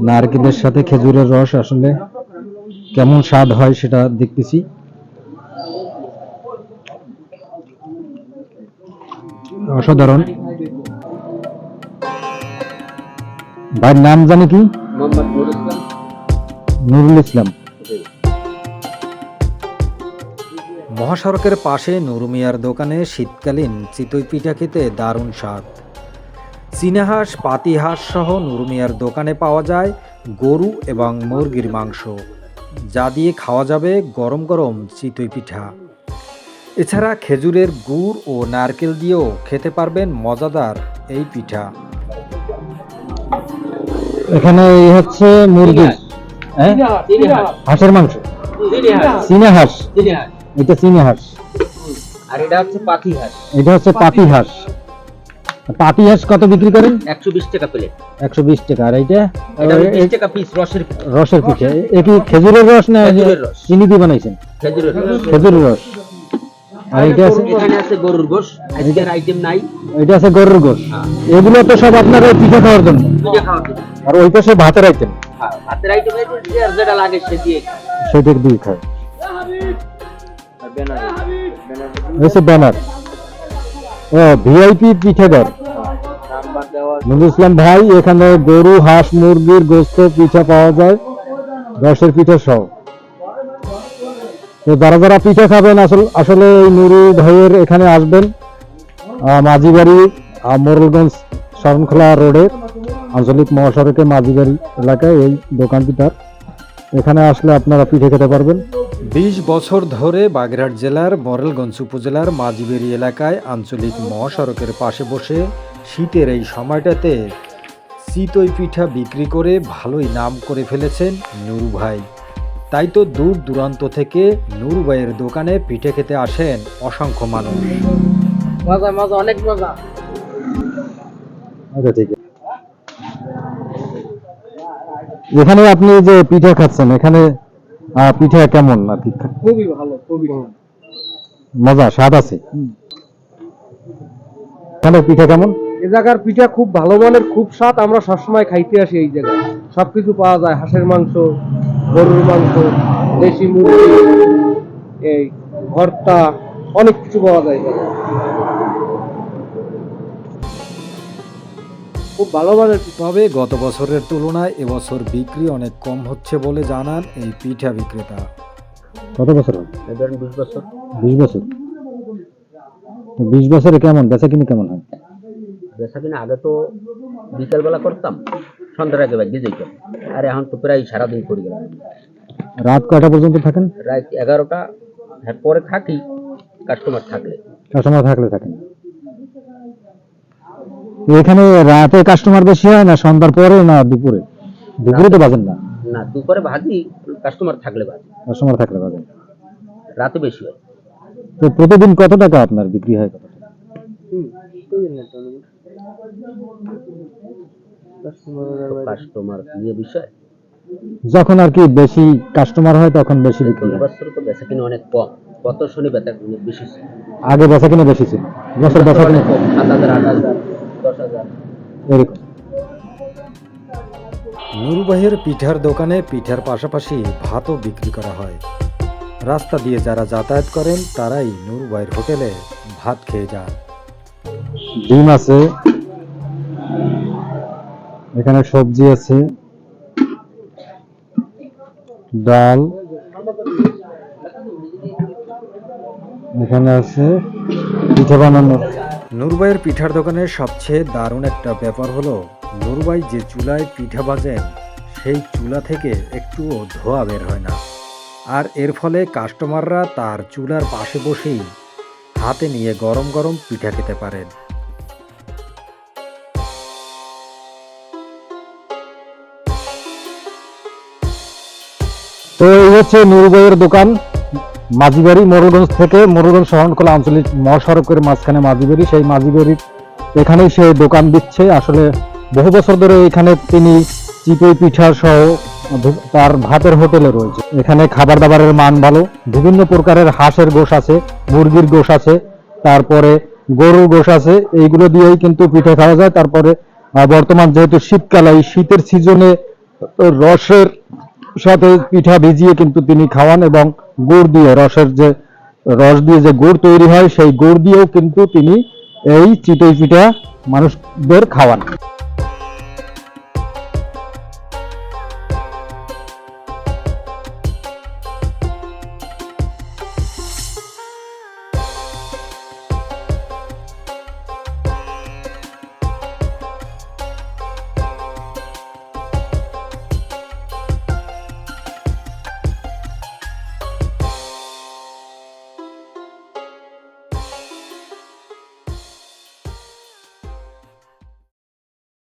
নারকেলের সাথে খেজুরের রস আসলে কেমন স্বাদ হয় সেটা দেখতেছি। অসাধারণ। ভাইয়ের নাম জানি কি? মোহাম্মদ নুর ইসলাম। নুরুল ইসলাম। মহাসড়কের পাশে নুরুমিয়ার দোকানে শীতকালীন চিতই পিঠা খেতে দারুণ স্বাদ। চীনাহাঁস পাতিহাঁস সহ নুরুমিয়ার দোকানে পাওয়া যায় গরু এবং মুরগির মাংস। যা দিয়ে খাওয়া যাবে গরম গরম চিতই পিঠা। এছাড়া খেজুরের গুড় ও নারকেল দিয়েও খেতে পারবেন মজাদার এই পিঠা। এখানে এই হচ্ছে মুরগি হ্যাঁ? হাঁসের মাংস। চীনা হাঁস এটা চীনা হাঁস আর এটা হচ্ছে পাখি হাঁস এটা হচ্ছে পাতি হাঁস পাতি হাঁস কত বিক্রি করেন? একশো বিশ টাকা প্লেট। একশো বিশ টাকা আর এইটা? টাকা পিস রসের রসের পিঠে। এ কি খেজুরের রস না খেজুরের রস। চিনি দিয়ে বানাইছেন? খেজুরের রস। খেজুরের রস। আর এটা আছে এখানে আছে গরুর গোশ। আজকের আইটেম নাই। এটা আছে গরুর গোশ। হ্যাঁ। এগুলো তো সব আপনার ওই পিঠে খাওয়ার জন্য। দুটো খাওয়ার জন্য। আর ওই পাশে ভাতের আইটেম হ্যাঁ, হাতের আইটেম যেটা লাগে সে দিয়ে সেদিক দুই খায়। বেনারস ব্যানার ভিআইপি পিঠেঘর নাম্বার দেওয়া নজরুল ইসলাম ভাই, এখানে গরু, হাঁস, মুরগির গোস্ত, পিঠা পাওয়া যায় রসের পিঠা সহ। তো যারা যারা পিঠা খাবেন, আসলে আসলে এই নুরু ভাইয়ের এখানে আসবেন মাঝিবাড়ি মোরলগঞ্জ শরণখোলা রোডের আঞ্চলিক মহাসড়কের মাঝিবাড়ি এলাকায় এই দোকানটিটার এখানে আসলে আপনারা পিঠে খেতে পারবেন। বিশ বছর ধরে বাগেরহাট জেলার মরেলগঞ্জ উপজেলার মাঝিবেড়ি এলাকায় আঞ্চলিক মহাসড়কের পাশে বসে শীতের এই সময়টাতে চিতই পিঠা বিক্রি করে ভালোই নাম করে ফেলেছেন নুরু ভাই। তাই তো দূর দূরান্ত থেকে নুরু ভাইয়ের দোকানে পিঠে খেতে আসেন অসংখ্য মানুষ। মজা মজা অনেক মজা। আচ্ছা ঠিক আছে। এখানে আপনি যে পিঠা খাচ্ছেন এখানে পিঠা কেমন আর কি খুবই ভালো খুবই মজা স্বাদ আছে? এখানে পিঠা কেমন? এ জায়গার পিঠা খুব ভালো মানের খুব স্বাদ আমরা সবসময় খাইতে আসি এই জায়গায়। সবকিছু পাওয়া যায় হাঁসের মাংস গরুর মাংস দেশি মুরগি এই ভর্তা অনেক কিছু পাওয়া যায় খুব ভালো মানের তবে গত বছরের তুলনায় এবছর বিক্রি অনেক কম হচ্ছে বলে জানান এই পিঠা বিক্রেতা। কত বছর ধরেন বিশ বছর। বিশ বছর? তো বিশ বছরে কেমন বেচা কিনে কেমন হয়? বেচা কিনা আগে তো বিকালবেলা করতাম সন্ধ্যার আগে বাজে যেতাম আর এখন তো প্রায় সারাদিন করি গেলাম রাত কয়টা পর্যন্ত থাকেন? রাত এগারোটা হ্যাঁ পরে থাকি কাস্টমার থাকলে। কাস্টমার থাকলে থাকেন। এখানে রাতে কাস্টমার বেশি হয় না সন্ধ্যার পরে না দুপুরে? দুপুরে তো বাজেন না? না দুপুরে ভাজি কাস্টমার থাকলে ভাজি কাস্টমার থাকলে ভাজি রাতে বেশি হয়। তো প্রতিদিন কত টাকা আপনার বিক্রি হয়? কত যখন আর কি বেশি কাস্টমার হয় তখন বেশি বিক্রি হয়। বেচা অনেক কম। কত শনি বেচা বেশি আগে বেচা কিনে বেশি ছিল। বছর কম এরকম। নুরু পিঠার দোকানে পিঠার পাশাপাশি ভাতও বিক্রি করা হয়। রাস্তা দিয়ে যারা যাতায়াত করেন তারাই নুরু ভাইয়ের হোটেলে ভাত খেয়ে যান। ডিম আছে এখানে সবজি আছে ডাল এখানে আছে পিঠা বানানো নুরবাইয়ের পিঠার দোকানের সবচেয়ে দারুণ একটা ব্যাপার হলো, নুরবাই যে চুলায় পিঠা বাজেন সেই চুলা থেকে একটুও ধোয়া বের হয় না। আর এর ফলে কাস্টমাররা তার চুলার পাশে বসেই হাতে নিয়ে গরম গরম পিঠা খেতে পারেন। তো এই হচ্ছে নুরুবাইয়ের দোকান। মাঝিবাড়ি, মোরগঞ্জ থেকে মোরগঞ্জ শহরখোলা আঞ্চলিক মহাসড়কের মাঝখানে মাঝিবাড়ি। সেই মাঝিবাড়ির এখানেই সে দোকান দিচ্ছে। আসলে বহু বছর ধরে এখানে তিনি চিতই পিঠা সহ তার ভাতের হোটেলে রয়েছে। এখানে খাবার দাবারের মান ভালো। বিভিন্ন প্রকারের হাঁসের গোশ আছে, মুরগির গোশ আছে, তারপরে গরুর গোশ আছে। এইগুলো দিয়েই কিন্তু পিঠা খাওয়া যায়। তারপরে বর্তমান যেহেতু শীতকাল, এই শীতের সিজনে রসের সাথে পিঠা ভিজিয়ে কিন্তু তিনি খাওয়ান এবং গুড় দিয়ে, রসের যে, রস দিয়ে যে গুড় তৈরি হয়, সেই গুড় দিয়েও কিন্তু তিনি এই চিতই পিঠা মানুষদের খাওয়ান।